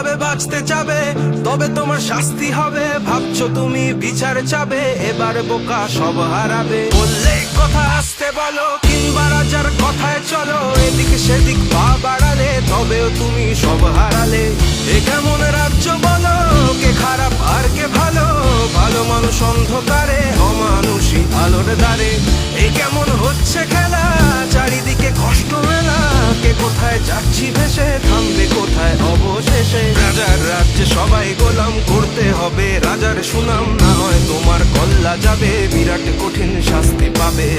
ভাবে বাঁচতে চাবে? তবে তোমার শাস্তি হবে। ভাবছ তুমি বিচার চাবে, এবার বোকা সব হারাবে। বললে কথা আসতে বলো, কিংবা রাজার কথায় চলো। এদিকে সেদিক পা বাড়ালে, তবেও তুমি সব হারালে। এ কেমন রাজ্য বলো? কে খারাপ আর কে ভালো? ভালো মানুষ অন্ধকারে অমানুষী আলোর দ্বারে। এই কেমন হচ্ছে খেলা? চারিদিকে কষ্ট মেলা। কে কোথায় যাচ্ছি ভেসে? গোলাম করতে হবে রাজার সুনাম না হয় তোমার কল্লা যাবে বিরাট কঠিন শাস্তি পাবে।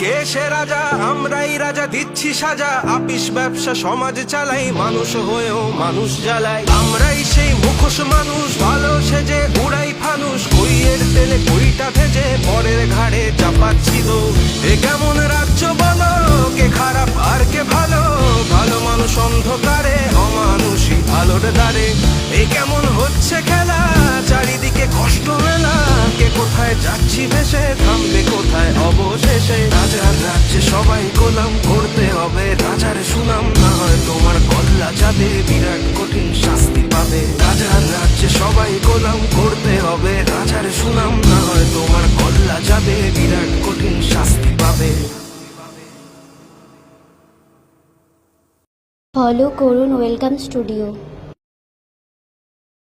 কে সে রাজা? আমরাই রাজা, দিচ্ছি সাজা। আপিস ব্যবসা, সমাজ চালাই, মানুষ হয়েও মানুষ জ্বালাই। আমরাই সেই মুখোশ মানুষ, ভালো সেজে, উড়াই ফানুষ। কইয়ের তেলে কইটা ভেজে, পরের ঘাড়ে চাপাচ্ছি দো এ কেমন রাজ্য বলো? কে খারাপ আর কে ভালো? ভালো মানুষ অন্ধকারে অমানুষী আলোর দ্বারে। এই কেমন হচ্ছে খেলা? চারিদিকে কষ্ট যাচ্ছি ভেসে থামবে কোথায় অবশেষে? রাজার রাজ্যে সবাই গোলাম, করতে হবে রাজার সুনাম। না হয় তোমার কল্লা যাবে বিরাট কঠিন শাস্তি পাবে। রাজার রাজ্যে সবাই গোলাম, করতে হবে রাজার সুনাম। না হয় তোমার কল্লা যাবে বিরাট কঠিন শাস্তি পাবে। ফলো করুন ওয়েলকাম স্টুডিও